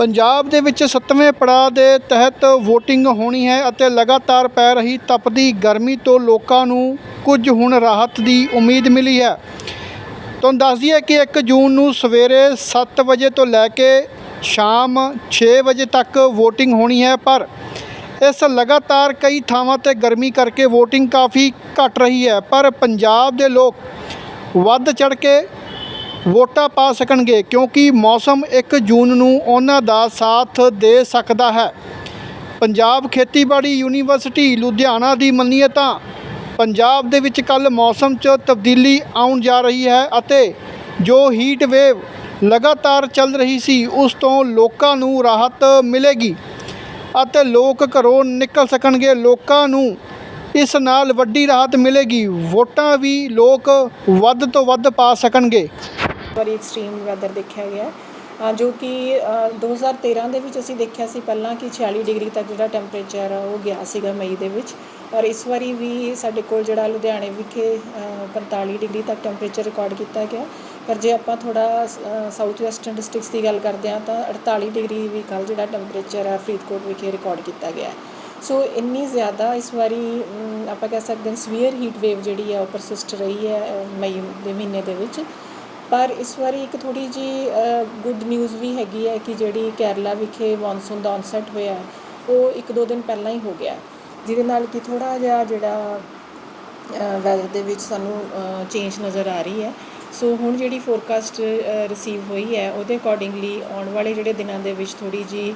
ਪੰਜਾਬ ਦੇ ਵਿੱਚ 7ਵੇਂ ਪੜਾਅ ਦੇ ਤਹਿਤ VOTING ਹੋਣੀ ਹੈ ਅਤੇ ਲਗਾਤਾਰ ਪੈ ਰਹੀ ਤਪਦੀ ਗਰਮੀ ਤੋਂ ਲੋਕਾਂ ਨੂੰ ਕੁਝ ਹੁਣ ਰਾਹਤ ਦੀ ਉਮੀਦ ਮਿਲੀ ਹੈ। ਤੁਹਾਨੂੰ ਦੱਸ ਦਈਏ ਕਿ 1 ਜੂਨ ਨੂੰ ਸਵੇਰੇ 7 ਵਜੇ ਤੋਂ ਲੈ ਕੇ ਸ਼ਾਮ 6 ਵਜੇ ਤੱਕ VOTING ਹੋਣੀ ਹੈ, ਪਰ ਇਸ ਲਗਾਤਾਰ ਕਈ ਥਾਵਾਂ ਤੇ ਗਰਮੀ ਕਰਕੇ VOTING ਕਾਫੀ ਘਟ ਰਹੀ ਹੈ। ਪਰ ਪੰਜਾਬ ਦੇ ਲੋਕ ਵੱਧ ਚੜ ਕੇ ਵੋਟਾਂ ਪਾ ਸਕਣਗੇ ਕਿਉਂਕਿ ਮੌਸਮ 1 ਜੂਨ ਨੂੰ ਉਹਨਾਂ ਦਾ ਸਾਥ ਦੇ ਸਕਦਾ ਹੈ। ਪੰਜਾਬ ਖੇਤੀਬਾੜੀ ਯੂਨੀਵਰਸਿਟੀ ਲੁਧਿਆਣਾ ਦੀ ਮੰਨੀਏ ਤਾਂ ਪੰਜਾਬ ਦੇ ਵਿੱਚ ਕੱਲ ਮੌਸਮ 'ਚ ਤਬਦੀਲੀ ਆਉਣ ਜਾ ਰਹੀ ਹੈ ਅਤੇ ਜੋ ਹੀਟ ਵੇਵ ਲਗਾਤਾਰ ਚੱਲ ਰਹੀ ਸੀ, ਉਸ ਤੋਂ ਲੋਕਾਂ ਨੂੰ ਰਾਹਤ ਮਿਲੇਗੀ ਅਤੇ ਲੋਕ ਘਰੋਂ ਨਿਕਲ ਸਕਣਗੇ। ਲੋਕਾਂ ਨੂੰ ਇਸ ਨਾਲ ਵੱਡੀ ਰਾਹਤ ਮਿਲੇਗੀ। ਵੋਟਾਂ ਵੀ ਲੋਕ ਵੱਧ ਤੋਂ ਵੱਧ ਪਾ ਸਕਣਗੇ। ਵਾਰੀ ਐਕਸਟ੍ਰੀਮ ਵੈਦਰ ਦੇਖਿਆ ਗਿਆ ਜੋ ਕਿ ਅ, 2013 ਦੇ ਵਿੱਚ ਅਸੀਂ ਦੇਖਿਆ ਸੀ ਪਹਿਲਾਂ ਕਿ 46 ਡਿਗਰੀ ਤੱਕ ਜਿਹੜਾ ਟੈਂਪਰੇਚਰ ਆ ਉਹ ਗਿਆ ਸੀਗਾ ਮਈ ਦੇ ਵਿੱਚ। ਔਰ ਇਸ ਵਾਰੀ ਵੀ ਸਾਡੇ ਕੋਲ ਜਿਹੜਾ ਲੁਧਿਆਣੇ ਵਿਖੇ ਅ, 45 ਡਿਗਰੀ ਤੱਕ ਟੈਂਪਰੇਚਰ ਰਿਕਾਰਡ ਕੀਤਾ ਗਿਆ। ਪਰ ਜੇ ਆਪਾਂ ਥੋੜਾ ਸਾਊਥ ਵੈਸਟਰਨ ਡਿਸਟ੍ਰਿਕਟਸ ਦੀ ਗੱਲ ਕਰਦੇ ਹਾਂ ਤਾਂ 48 ਡਿਗਰੀ ਵੀ ਕੱਲ ਜਿਹੜਾ ਟੈਂਪਰੇਚਰ ਆ ਫਰੀਦਕੋਟ ਵਿਖੇ ਰਿਕਾਰਡ ਕੀਤਾ ਗਿਆ ਸੋ ਇੰਨੀ ਜ਼ਿਆਦਾ ਇਸ ਵਾਰੀ ਆਪਾਂ ਕਹਿ ਸਕਦੇ ਹਾਂ ਸਵੀਅਰ ਹੀਟ ਵੇਵ ਜਿਹੜੀ ਆ ਉਹ ਪਰਸਿਸਟ ਰਹੀ ਹੈ ਮਈ ਦੇ ਮਹੀਨੇ ਦੇ ਵਿੱਚ। ਪਰ ਇਸ ਵਾਰੀ ਇੱਕ ਥੋੜੀ ਜੀ ਗੁੱਡ ਨਿਊਜ਼ ਵੀ ਹੈਗੀ ਹੈ ਕਿ ਜਿਹੜੀ ਕੇਰਲਾ ਵਿਖੇ ਮੌਨਸੂਨ ਦਾ ਔਨਸੈਟ ਹੋਇਆ ਉਹ ਇੱਕ ਦੋ ਦਿਨ ਪਹਿਲਾਂ ਹੀ ਹੋ ਗਿਆ ਜਿਹਦੇ ਨਾਲ ਕਿ ਥੋੜਾ ਜਿਹਾ ਜਿਹੜਾ ਵੈਦਰ ਦੇ ਵਿੱਚ ਸਾਨੂੰ ਚੇਂਜ ਨਜ਼ਰ ਆ ਰਹੀ ਹੈ। ਸੋ ਹੁਣ ਜਿਹੜੀ ਫੋਰਕਾਸਟ ਰਿਸੀਵ ਹੋਈ ਹੈ, ਉਹਦੇ ਅਕੋਰਡਿੰਗਲੀ ਆਉਣ ਵਾਲੇ ਜਿਹੜੇ ਦਿਨਾਂ ਦੇ ਵਿੱਚ ਥੋੜੀ ਜੀ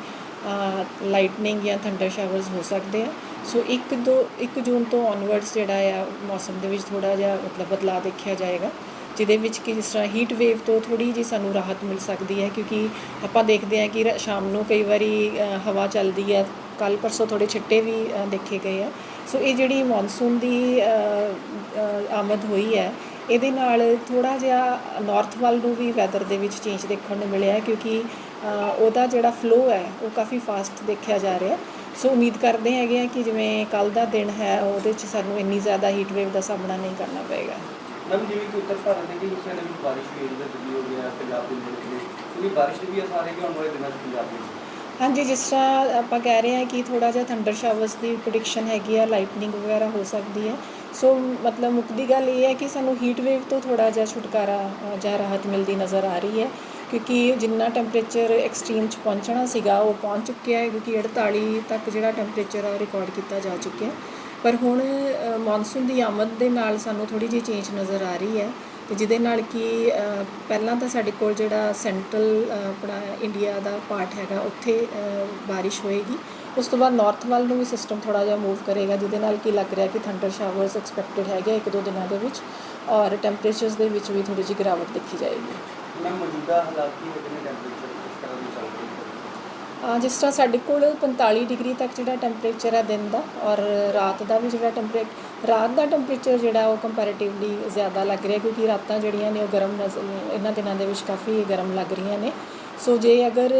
ਲਾਈਟਨਿੰਗ ਜਾਂ ਥੰਡਰ ਸ਼ਾਵਰਸ ਹੋ ਸਕਦੇ ਆ ਸੋ 1 2 1 ਜੂਨ ਤੋਂ ਔਨਵਰਡਸ ਜਿਹੜਾ ਆ, ਮੌਸਮ ਦੇ ਵਿੱਚ ਥੋੜਾ ਜਿਹਾ ਮਤਲਬ ਬਦਲਾਅ ਦੇਖਿਆ ਜਾਏਗਾ। ਜਿਹਦੇ ਵਿੱਚ ਕਿ ਜਿਸ ਤਰ੍ਹਾਂ ਹੀਟ ਵੇਵ ਤੋਂ ਥੋੜੀ ਜੀ ਸਾਨੂੰ ਰਾਹਤ ਮਿਲ ਸਕਦੀ ਹੈ, ਕਿਉਂਕਿ ਆਪਾਂ ਦੇਖਦੇ ਹਾਂ ਕਿ ਰ- ਸ਼ਾਮ ਨੂੰ ਕਈ ਵਾਰੀ ਹਵਾ ਚੱਲਦੀ ਹੈ ਕੱਲ ਪਰਸੋਂ ਥੋੜੇ ਛਿੱਟੇ ਵੀ ਦੇਖੇ ਗਏ ਆ। ਸੋ ਇਹ ਜਿਹੜੀ ਮੌਨਸੂਨ ਦੀ ਆਮਦ ਹੋਈ ਹੈ, ਇਹਦੇ ਨਾਲ ਥੋੜਾ ਜਿਹਾ ਨਾਰਥ ਵੱਲ ਨੂੰ ਵੀ ਵੈਦਰ ਦੇ ਵਿੱਚ ਚੇਂਜ ਦੇਖਣ ਨੂੰ ਮਿਲਿਆ ਕਿਉਂਕਿ ਉਹਦਾ ਜਿਹੜਾ ਫਲੋ ਹੈ, ਉਹ ਕਾਫੀ ਫਾਸਟ ਦੇਖਿਆ ਜਾ ਰਿਹਾ। ਸੋ ਉਮੀਦ ਕਰਦੇ ਹੈਗੇ ਆ ਕਿ ਜਿਵੇਂ ਕੱਲ ਦਾ ਦਿਨ ਹੈ, ਉਹਦੇ 'ਚ ਸਾਨੂੰ ਇੰਨੀ ਜ਼ਿਆਦਾ ਹੀਟ ਵੇਵ ਦਾ ਸਾਹਮਣਾ ਨਹੀਂ ਕਰਨਾ ਪਏਗਾ। ਮੈਮ ਜਿਵੇਂ ਕਿ ਉੱਤਰ ਭਾਰਤ ਦੇ ਕਈ ਹਿੱਸਿਆਂ ਦੇ ਵਿੱਚ ਬਾਰਿਸ਼ ਹੋਈ ਹੈ ਦਿੱਲੀ ਹੋ ਗਿਆ ਪੰਜਾਬ ਦੇ ਮੁਲਕ ਦੇ ਕਿਉਂਕਿ ਬਾਰਿਸ਼ ਦੇ ਵੀ ਅਸਾਰ ਹੈ ਕਿ ਆਉਣ ਵਾਲੇ ਦਿਨਾਂ 'ਚ ਪੰਜਾਬ ਦੇ ਵਿੱਚ। ਹਾਂਜੀ, ਜਿਸ ਤਰ੍ਹਾਂ ਆਪਾਂ ਕਹਿ ਰਹੇ ਹਾਂ ਕਿ ਥੋੜਾ ਜਿਹਾ ਥੰਡਰ ਸ਼ਾਵਰਸ ਦੀ ਪ੍ਰੈਡਿਕਸ਼ਨ ਹੈਗੀ ਆ ਲਾਈਟਨਿੰਗ ਵਗੈਰਾ ਹੋ ਸਕਦੀ ਹੈ। ਸੋ ਮਤਲਬ ਮੁੱਕਦੀ ਗੱਲ ਇਹ ਹੈ ਕਿ ਸਾਨੂੰ ਹੀਟ ਵੇਵ ਤੋਂ ਥੋੜਾ ਜਿਹਾ ਛੁਟਕਾਰਾ ਜਾਂ ਰਾਹਤ ਮਿਲਦੀ ਨਜ਼ਰ ਆ ਰਹੀ ਹੈ। ਕਿਉਂਕਿ ਜਿੰਨਾ ਟੈਂਪਰੇਚਰ ਐਕਸਟ੍ਰੀਮ 'ਚ ਪਹੁੰਚਣਾ ਸੀਗਾ, ਉਹ ਪਹੁੰਚ ਚੁੱਕਿਆ ਹੈ, ਕਿਉਂਕਿ 48 ਤੱਕ ਜਿਹੜਾ ਟੈਂਪਰੇਚਰ ਆ ਰਿਕਾਰਡ ਕੀਤਾ ਜਾ ਚੁੱਕਿਆ। ਪਰ ਹੁਣ ਮੌਨਸੂਨ ਦੀ ਆਮਦ ਦੇ ਨਾਲ ਸਾਨੂੰ ਥੋੜੀ ਜਿਹੀ ਚੇਂਜ ਨਜ਼ਰ ਆ ਰਹੀ ਹੈ ਤੇ ਜਿਹਦੇ ਨਾਲ ਕਿ ਪਹਿਲਾਂ ਤਾਂ ਸਾਡੇ ਕੋਲ ਜਿਹੜਾ ਸੈਂਟਰਲ ਆਪਣਾ ਇੰਡੀਆ ਦਾ ਪਾਰਟ ਹੈਗਾ ਉੱਥੇ ਅ, ਬਾਰਿਸ਼ ਹੋਏਗੀ। ਉਸ ਤੋਂ ਬਾਅਦ ਨਾਰਥ ਵੱਲ ਨੂੰ ਵੀ ਸਿਸਟਮ ਥੋੜਾ ਜਿਹਾ ਮੂਵ ਕਰੇਗਾ ਜਿਹਦੇ ਨਾਲ ਕੀ ਲੱਗ ਰਿਹਾ ਕਿ ਥੰਡਰ ਸ਼ਾਵਰਸ ਐਕਸਪੈਕਟਡ ਹੈਗੇ ਇੱਕ ਦੋ ਦਿਨਾਂ ਦੇ ਵਿੱਚ ਔਰ ਟੈਂਪਰੇਚਰਸ ਦੇ ਵਿੱਚ ਵੀ ਥੋੜੀ ਜਿਹੀ ਗਿਰਾਵਟ ਦੇਖੀ ਜਾਏਗੀ। ਮੈਮ ਮੌਜੂਦਾ ਹਾਲਾਤ ਕੀ ਹੈਗੇ ਨੇ ਟੈਂਪਰੇਚਰ ਕਿਸ ਤਰ੍ਹਾਂ ਦੇ ਚੱਲ ਰਹੇ ਨੇ ਅ, ਜਿਸ ਤਰ੍ਹਾਂ ਸਾਡੇ ਕੋਲ 45 ਡਿਗਰੀ ਤੱਕ ਜਿਹੜਾ ਟੈਂਪਰੇਚਰ ਹੈ ਦਿਨ ਦਾ ਔਰ ਰਾਤ ਦਾ ਵੀ ਜਿਹੜਾ ਟੈਂਪਰੇਚਰ ਰਾਤ ਦਾ ਟੈਂਪਰੇਚਰ ਜਿਹੜਾ ਉਹ ਕੰਪੈਰੀਟਿਵਲੀ ਜ਼ਿਆਦਾ ਲੱਗ ਰਿਹਾ ਕਿਉਂਕਿ ਰਾਤਾਂ ਜਿਹੜੀਆਂ ਨੇ ਉਹ ਗਰਮ ਨਜ਼ਰ ਇਹਨਾਂ ਦਿਨਾਂ ਦੇ ਵਿੱਚ ਕਾਫੀ ਗਰਮ ਲੱਗ ਰਹੀਆਂ ਨੇ। ਸੋ ਜੇ ਅਗਰ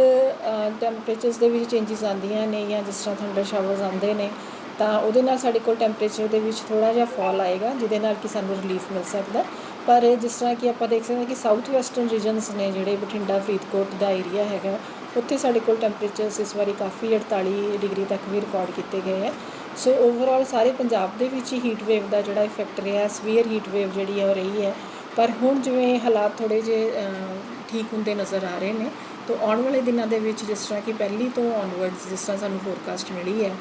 ਟੈਂਪਰੇਚਰਸ ਦੇ ਵਿੱਚ ਚੇਂਜਸ ਆਉਂਦੀਆਂ ਨੇ ਜਾਂ ਜਿਸ ਤਰ੍ਹਾਂ ਥੰਡਰ ਸ਼ਾਵਰਸ ਆਉਂਦੇ ਨੇ, ਤਾਂ ਉਹਦੇ ਨਾਲ ਸਾਡੇ ਕੋਲ ਟੈਂਪਰੇਚਰ ਦੇ ਵਿੱਚ ਥੋੜਾ ਜਿਹਾ ਫਾਲ ਆਏਗਾ, ਜਿਹਦੇ ਨਾਲ ਕਿ ਸਾਨੂੰ ਰਿਲੀਫ ਮਿਲ ਸਕਦਾ। ਪਰ ਜਿਸ ਤਰ੍ਹਾਂ ਕਿ ਆਪਾਂ ਦੇਖ ਸਕਦੇ ਹਾਂ ਕਿ ਸਾਊਥ ਵੈਸਟਰਨ ਰੀਜਨਸ ਨੇ ਜਿਹੜੇ ਬਠਿੰਡਾ, ਫਰੀਦਕੋਟ ਦਾ ਏਰੀਆ ਹੈਗਾ ਉੱਥੇ ਸਾਡੇ ਕੋਲ ਟੈਂਪਰੇਚਰਸ ਇਸ ਵਾਰੀ ਕਾਫੀ 48 ਡਿਗਰੀ ਤੱਕ ਵੀ ਰਿਕਾਰਡ ਕੀਤੇ ਗਏ ਹੈ। ਸੋ ਓਵਰਆਲ ਸਾਰੇ ਪੰਜਾਬ ਦੇ ਵਿੱਚ ਹੀ ਹੀਟ ਵੇਵ ਦਾ ਜਿਹੜਾ ਇਫੈਕਟ ਰਿਹਾ ਸਵੀਅਰ ਹੀਟ ਵੇਵ ਜਿਹੜੀ ਹੈ ਉਹ ਰਹੀ ਹੈ। ਪਰ ਹੁਣ ਜਿਵੇਂ ਹਾਲਾਤ ਥੋੜੇ ਜੇ ਠੀਕ ਹੁੰਦੇ ਨਜ਼ਰ ਆ ਰਹੇ ਨੇ, ਤਾਂ ਆਉਣ ਵਾਲੇ ਦਿਨਾਂ ਦੇ ਵਿੱਚ ਜਿਸ ਤਰ੍ਹਾਂ ਕਿ ਪਹਿਲੀ ਤੋਂ ਔਨਵਰਡਸ ਜਿਸ ਤਰ੍ਹਾਂ ਸਾਨੂੰ ਫੋਰਕਾਸਟ ਮਿਲੀ ਹੈ,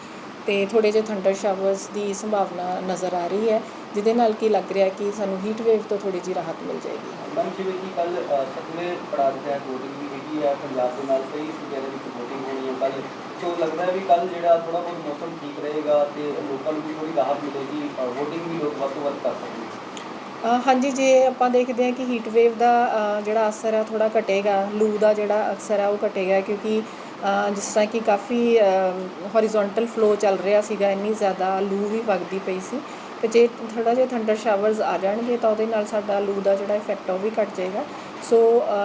ਤੇ ਥੋੜੇ ਜਿਹੇ ਥੰਡਰ ਸ਼ਾਵਰਸ ਦੀ ਸੰਭਾਵਨਾ ਨਜ਼ਰ ਆ ਰਹੀ ਹੈ, ਜਿਹਦੇ ਨਾਲ ਕੀ ਲੱਗ ਰਿਹਾ ਕਿ ਸਾਨੂੰ ਹੀਟ ਵੇਵ ਤੋਂ ਥੋੜੀ ਜਿਹੀ ਰਾਹਤ ਮਿਲ ਜਾਏਗੀ। ਮੈਮ ਜਿਵੇਂ ਕਿ ਕੱਲ ਸਤਵੇਂ ਪੜਾਅ ਦੇ ਤਹਿਤ ਵੀ ਹੈਗੀ ਹੈ ਪੰਜਾਬ ਦੇ ਨਾਲ ਕਈ ਸੂਬਿਆਂ ਦੇ ਵਿੱਚ VOTING ਹੋਣੀ ਹੈ ਕੱਲ ਸੋ ਲੱਗਦਾ ਹੈ ਵੀ ਕੱਲ ਜਿਹੜਾ ਥੋੜਾ ਬਹੁਤ ਮੌਸਮ ਠੀਕ ਰਹੇਗਾ ਤੇ ਲੋਕਾਂ ਨੂੰ ਵੀ ਥੋੜੀ ਰਾਹਤ ਮਿਲੇਗੀ VOTING ਵੀ ਲੋਕ ਵੱਧ ਤੋਂ ਵੱਧ ਕਰ ਸਕਣਗੇ ਹਾਂਜੀ, ਜੇ ਆਪਾਂ ਦੇਖਦੇ ਹਾਂ ਕਿ ਹੀਟ ਵੇਵ ਦਾ ਜਿਹੜਾ ਅਸਰ ਹੈ ਥੋੜਾ ਘਟੇਗਾ, ਲੂ ਦਾ ਜਿਹੜਾ ਅਕਸਰ ਹੈ ਉਹ ਘਟੇਗਾ, ਕਿਉਂਕਿ ਜਿਸ ਤਰ੍ਹਾਂ ਕਿ ਕਾਫੀ ਹੌਰੀਜ਼ੌਂਟਲ ਫਲੋ ਚੱਲ ਰਿਹਾ ਸੀਗਾ, ਇੰਨੀ ਜ਼ਿਆਦਾ ਲੂ ਵੀ ਵਗਦੀ ਪਈ ਸੀ। ਤੇ ਜੇ ਥੋੜਾ ਜਿਹਾ ਥੰਡਰ ਸ਼ਾਵਰਸ ਆ ਜਾਣਗੇ ਤਾਂ ਉਹਦੇ ਨਾਲ ਸਾਡਾ ਲੂ ਦਾ ਜਿਹੜਾ ਇਫੈਕਟ ਉਹ ਵੀ ਘਟ ਜਾਏਗਾ। ਸੋ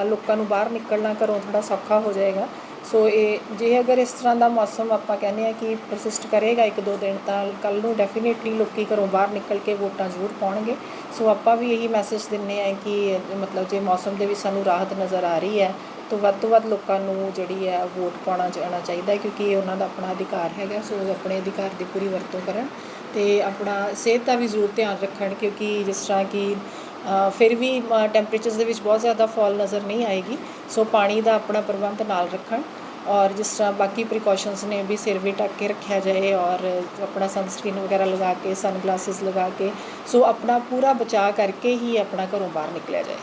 ਲੋਕਾਂ ਨੂੰ ਬਾਹਰ ਨਿਕਲਣਾ ਘਰੋਂ ਥੋੜਾ ਸੌਖਾ ਹੋ ਜਾਏਗਾ। ਸੋ ਇਹ, ਜੇ ਅਗਰ ਇਸ ਤਰ੍ਹਾਂ ਦਾ ਮੌਸਮ ਆਪਾਂ ਕਹਿੰਦੇ ਆ ਕਿ ਪਰਸਿਸਟ ਕਰੇਗਾ ਇੱਕ ਦੋ ਦਿਨ ਤਾਂ ਕੱਲ ਨੂੰ ਡੈਫੀਨੇਟਲੀ ਲੋਕੀ ਘਰੋਂ ਬਾਹਰ ਨਿਕਲ ਕੇ ਵੋਟਾਂ ਜ਼ਰੂਰ ਪਾਉਣਗੇ। ਸੋ ਆਪਾਂ ਵੀ ਇਹੀ ਮੈਸੇਜ ਦਿੰਨੇ ਆ ਕਿ, ਮਤਲਬ ਜੇ ਮੌਸਮ ਦੇ ਵਿੱਚ ਸਾਨੂੰ ਰਾਹਤ ਨਜ਼ਰ ਆ ਰਹੀ ਹੈ, ਤਾਂ ਵੱਧ ਤੋਂ ਵੱਧ ਲੋਕਾਂ ਨੂੰ ਜਿਹੜੀ ਹੈ ਵੋਟ ਪਾਉਣਾ ਚਾਹਣਾ ਚਾਹੀਦਾ ਕਿਉਂਕਿ ਇਹ ਉਹਨਾਂ ਦਾ ਆਪਣਾ ਅਧਿਕਾਰ ਹੈਗਾ। ਸੋ ਉਹ ਆਪਣੇ ਅਧਿਕਾਰ ਦੀ ਪੂਰੀ ਵਰਤੋਂ ਕਰਨ। ਅਤੇ ਆਪਣਾ ਸਿਹਤ ਦਾ ਵੀ ਜ਼ਰੂਰ ਧਿਆਨ ਰੱਖਣ ਕਿਉਂਕਿ ਜਿਸ ਤਰ੍ਹਾਂ ਕਿ ਫਿਰ ਵੀ ਟੈਂਪਰੇਚਰਸ ਦੇ ਵਿੱਚ ਬਹੁਤ ਜ਼ਿਆਦਾ ਫਾਲ ਨਜ਼ਰ ਨਹੀਂ ਆਏਗੀ। ਸੋ ਪਾਣੀ ਦਾ ਆਪਣਾ ਪ੍ਰਬੰਧ ਨਾਲ ਰੱਖਣ ਔਰ ਜਿਸ ਤਰ੍ਹਾਂ ਬਾਕੀ ਪ੍ਰੀਕਾਸ਼ਨਸ ਨੇ ਵੀ ਸਿਰ ਵੀ ਢੱਕ ਕੇ ਰੱਖਿਆ ਜਾਏ ਔਰ ਆਪਣਾ ਸਨਸਕ੍ਰੀਨ ਵਗੈਰਾ ਲਗਾ ਕੇ ਸਨ ਗਲਾਸਿਸ ਲਗਾ ਕੇ, ਸੋ ਆਪਣਾ ਪੂਰਾ ਬਚਾਅ ਕਰਕੇ ਹੀ ਆਪਣਾ ਘਰੋਂ ਬਾਹਰ ਨਿਕਲਿਆ ਜਾਏ।